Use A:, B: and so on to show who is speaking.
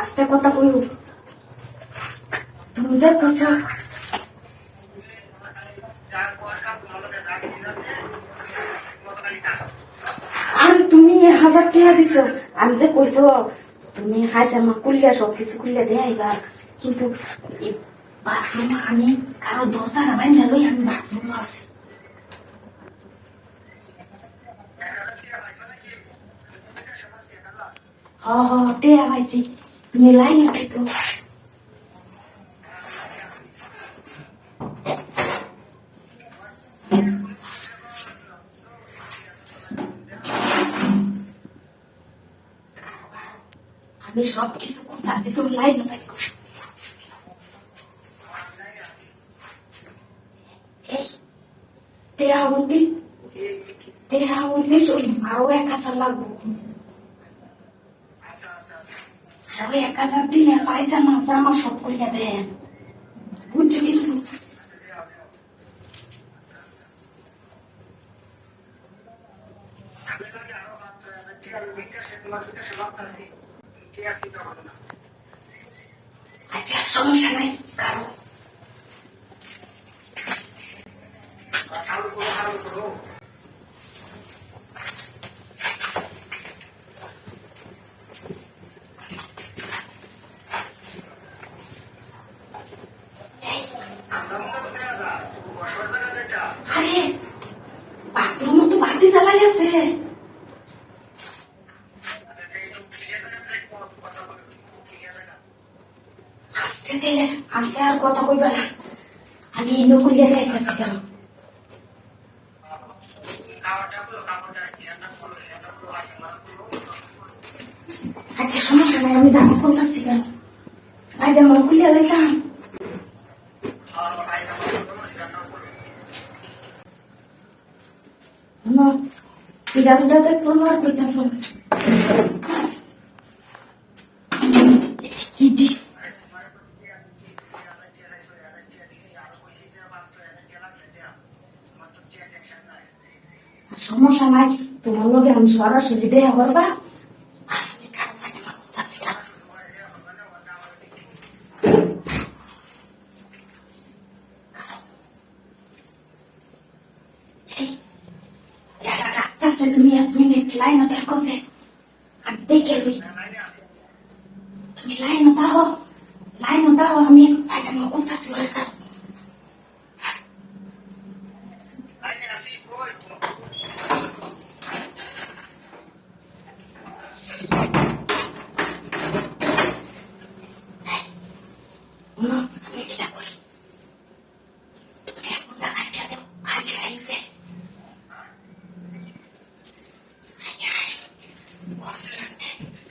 A: আস্তে কথা কইও তুমি যে কইছো। আরে তুমি হাজার টাকা দিছো। আমি যে কইছো, তুমি হাজামা কুলিয়া সব কিছু কুলিয়া দিয়ে আইবা। কিন্তু বাথরুম আমি কারও দরজা রাবাই না আমি বাথরুম আছি। হ হ টেয়া পাইছি তুমি লাইনে থেকো আমি সব কিছু করতেছি তুমি লাইনে থাকো টেয়া উন্দি টেয়া উন্দি ওই আরও এক হাজার লাগবো আরও এক হাজার দিলে পায়জামা জামা সব করিয়া দেন। বুঝছ কিন্তু? আচ্ছা সমস্যা নাই কারও। আরে তো বাতি জ্বালাই আছে। আস্তে আস্তে আর কথা না। আমি ইনো কইয়া যাইতেছি কেন? আচ্ছা সমস্যা নাই আমি দাম করতেছি কেন? আজ আমার কুলিয়া লাইতাম No, পিরামিডটা যে কোনো আর কইতাছ ইডি সমস্যা নাই তোমার লগে আমি সরাসরি দেখা করবা। আর আমি কারও ফাইদামা করতাছি না। এই, যারা ডাকতাছে তুমি এক মিনিট লাইনে দেখো যে আমি দেখে লই তুমি লাইনে তাহো লাইনে তাহো আমি পায়জামা করতাছি ওর কারণ No,